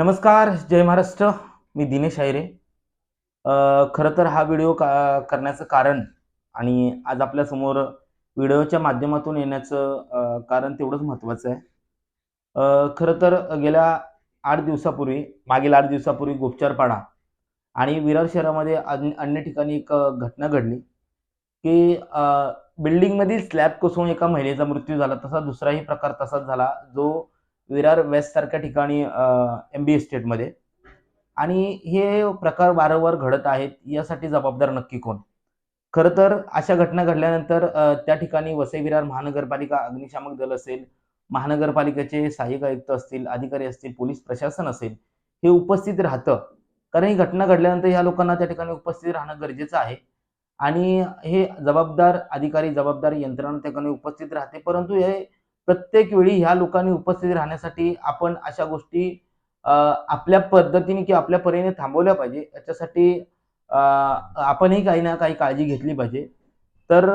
नमस्कार जय महाराष्ट्र. मी दिनेश आयरे. खरं तर हा व्हिडिओ का करण्याचं कारण आणि आज आपल्यासमोर व्हिडिओच्या माध्यमातून येण्याचं कारण तेवढंच महत्त्वाचं आहे. खरं तर गेल्या आठ दिवसापूर्वी मागील आठ दिवसापूर्वी गोपचारपाडा आणि विरार शहरामध्ये अन्य ठिकाणी एक घटना घडली की बिल्डिंगमधील स्लॅब कोसळून एका महिलेचा मृत्यू झाला. तसा दुसराही प्रकार तसाच झाला जो विरार वेस्ट सारख्या ठिकाणी एम बी एस्टेटमध्ये आणि हे प्रकार वारंवार घडत आहेत यासाठी जबाबदार नक्की कोण? खरं तर अशा घटना घडल्यानंतर त्या ठिकाणी वसई विरार महानगरपालिका अग्निशामक दल असेल महानगरपालिकेचे सहाय्यक आयुक्त असतील अधिकारी असतील पोलीस प्रशासन असेल हे उपस्थित राहतं. कारण ही घटना घडल्यानंतर ह्या लोकांना त्या ठिकाणी उपस्थित राहणं गरजेचं आहे. आणि हे जबाबदार अधिकारी जबाबदार यंत्रणा त्या ठिकाणी उपस्थित राहते परंतु हे प्रत्येक वेळी ह्या लोकांनी उपस्थित राहण्यासाठी आपण अशा गोष्टी आपल्या पद्धतीने किंवा आपल्या परीने थांबवल्या पाहिजे. याच्यासाठी आपणही काही ना काही काळजी घेतली पाहिजे. तर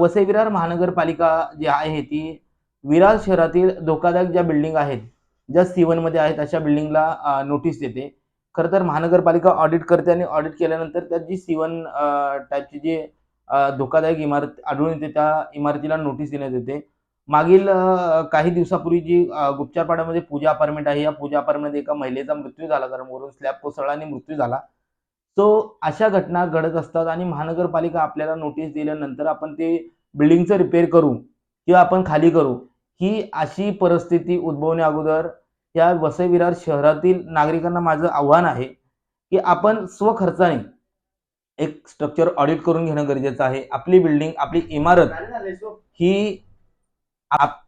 वसई विरार महानगरपालिका जी आहे ती विरार शहरातील धोकादायक ज्या बिल्डिंग आहेत ज्या सी मध्ये आहेत अशा बिल्डिंगला नोटीस देते. खरं तर महानगरपालिका ऑडिट करते आणि ऑडिट केल्यानंतर त्यात जी सी वन टाईपची जी धोकादायक इमारत आढळून येते त्या इमारतीला नोटीस देण्यात येते. मागील काही दिवसापूर्वी जी गुप्चारपाड्यामध्ये पूजा अपार्टमेंट आहे या पूजा अपार्टमेंटमध्ये एका महिलेचा मृत्यू झाला कारण वरून स्लॅब कोसळला आणि मृत्यू झाला. सो अशा घटना घडत असतात आणि महानगरपालिका आपल्याला नोटीस दिल्यानंतर आपण ते बिल्डिंगचं रिपेअर करू किंवा आपण खाली करू ही अशी परिस्थिती उद्भवण्या अगोदर या वसई विरार शहरातील नागरिकांना माझं आव्हान आहे की आपण स्वखर्चाने एक स्ट्रक्चर ऑडिट करून घेणं गरजेचं आहे. आपली बिल्डिंग आपली इमारत ही आप-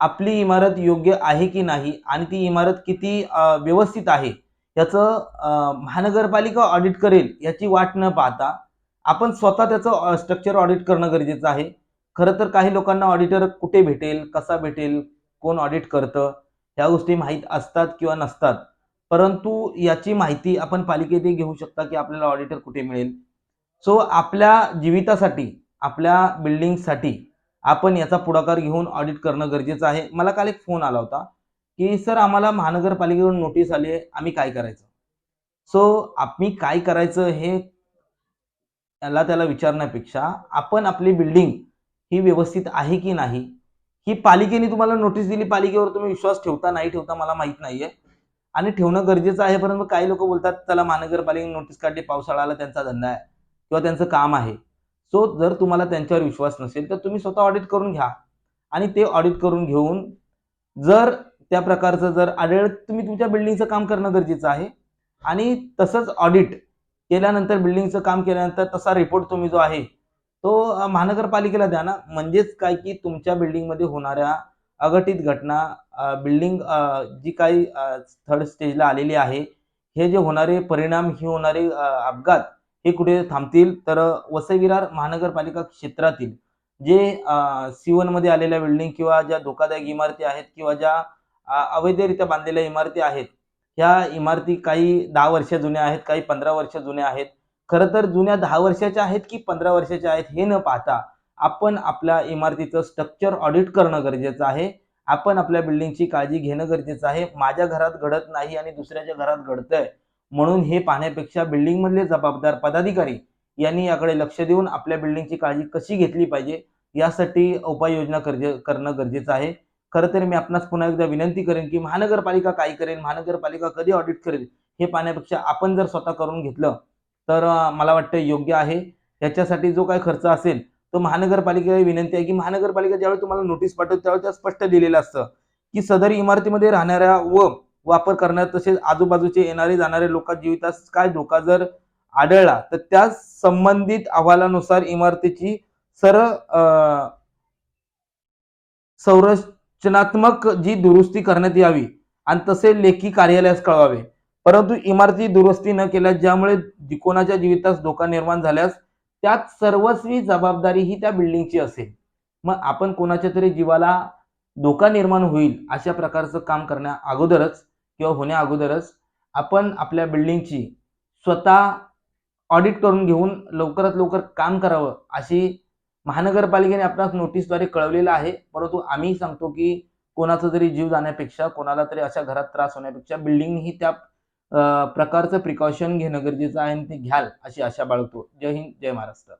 आपली इमारत योग्य आहे की नाही? आणि ती इमारत किती व्यवस्थित आहे? याचं महानगरपालिका ऑडिट करेल याची वाट न पाहता आपण स्वतः त्याचं स्ट्रक्चर ऑडिट करणं गरजेचं आहे. खरं तर काही लोकांना ऑडिटर कुठे भेटेल कसा भेटेल कोण ऑडिट करतं ह्या गोष्टी माहीत असतात किंवा नसतात. परंतु याची माहिती आपण पालिकेतही घेऊ शकता की आपल्याला ऑडिटर कुठे मिळेल. सो आपल्या जीवितासाठी आपल्या बिल्डिंगसाठी आपण याचा पुढाकार घेऊन ऑडिट करणं गरजेचं आहे. मला काल एक फोन आला होता की सर आम्हाला महानगरपालिकेकडून नोटीस आली आहे. आम्ही काय करायचं? सो आम्ही काय करायचं हे त्याला त्याला विचारण्यापेक्षा आपण आपली बिल्डिंग ही व्यवस्थित आहे की नाही ही पालिकेने तुम्हाला नोटीस दिली पालिकेवर तुम्ही विश्वास ठेवता नाही ठेवता मला माहीत नाहीये. आणि ठेवणं गरजेचं आहे परंतु काही लोक बोलतात त्याला महानगरपालिकेने नोटीस काढली पावसाळा आला त्यांचा धंदा आहे किंवा त्यांचं काम आहे. सो जर तुम्हाला त्यांच्यावर विश्वास नसेल तर तुम्ही स्वतः ऑडिट करून घ्या. आणि ते ऑडिट करून घेऊन जर त्या प्रकारचं जर आढळ तुम्ही तुमच्या बिल्डिंगचं काम करणं गरजेचं आहे. आणि तसंच ऑडिट केल्यानंतर बिल्डिंगचं काम केल्यानंतर तसा रिपोर्ट तुम्ही जो आहे तो महानगरपालिकेला द्या ना. म्हणजेच काय की तुमच्या बिल्डिंगमध्ये होणाऱ्या अघटित घटना बिल्डिंग जी काही थर्ड स्टेजला आलेली आहे हे जे होणारे परिणाम हे होणारे अपघात हे कुठे थांबतील? तर वसई विरार महानगरपालिका क्षेत्रातील जे सी मध्ये आलेल्या बिल्डिंग किंवा ज्या धोकादायक इमारती आहेत किंवा ज्या अवैधरित्या बांधलेल्या इमारती आहेत ह्या इमारती काही दहा वर्ष जुन्या आहेत काही पंधरा वर्ष जुन्या आहेत. खरं तर जुन्या दहा वर्षाच्या आहेत की पंधरा वर्षाच्या आहेत हे न पाहता आपण आपल्या इमारतीचं स्ट्रक्चर ऑडिट करणं गरजेचं आहे. आपण आपल्या बिल्डिंगची काळजी घेणं गरजेचं आहे. माझ्या घरात घडत नाही आणि दुसऱ्याच्या घरात घडतंय. म्हणून हे पाहण्यापेक्षा बिल्डिंगमधले जबाबदार पदाधिकारी यांनी याकडे लक्ष देऊन आपल्या बिल्डिंगची काळजी कशी घेतली पाहिजे यासाठी उपाययोजना गरजे करणं गरजेचं आहे. खरं तर मी आपणास पुन्हा एकदा विनंती करेन की महानगरपालिका काय करेल महानगरपालिका कधी ऑडिट करेल हे पाहण्यापेक्षा आपण जर स्वतः करून घेतलं तर मला वाटतं योग्य आहे. याच्यासाठी जो काही खर्च असेल तो महानगरपालिकेला विनंती आहे की महानगरपालिका ज्यावेळी तुम्हाला नोटीस पाठवते त्यावेळी त्या स्पष्ट दिलेलं असतं की सदर इमारतीमध्ये राहणाऱ्या व वापर करण्यात तसेच आजूबाजूचे येणारे जाणारे लोक जीवितास काय धोका जर आढळला तर त्या संबंधित अहवालानुसार इमारतीची सर संरचनात्मक जी दुरुस्ती करण्यात यावी आणि तसे लेखी कार्यालयास कळवावे. परंतु इमारती दुरुस्ती न केल्यास ज्यामुळे कोणाच्या जीवितास धोका निर्माण झाल्यास त्यात सर्वस्वी जबाबदारी ही त्या बिल्डिंगची असेल. मग आपण कोणाच्या तरी जीवाला धोका निर्माण होईल अशा प्रकारचं काम करण्या अगोदरच किंवा होण्या अगोदरच आपण आपल्या बिल्डिंगची स्वतः ऑडिट करून घेऊन लवकरात लवकर काम करावं अशी महानगरपालिकेने आपणास नोटीसद्वारे कळवलेलं आहे. परंतु आम्ही सांगतो की कोणाचा तरी जीव जाण्यापेक्षा कोणाला तरी अशा घरात त्रास होण्यापेक्षा बिल्डिंग ही त्या प्रकारचं प्रिकॉशन घेणं गरजेचं आहे आणि ते घ्याल अशी आशा बाळगतो. जय हिंद जय महाराष्ट्र.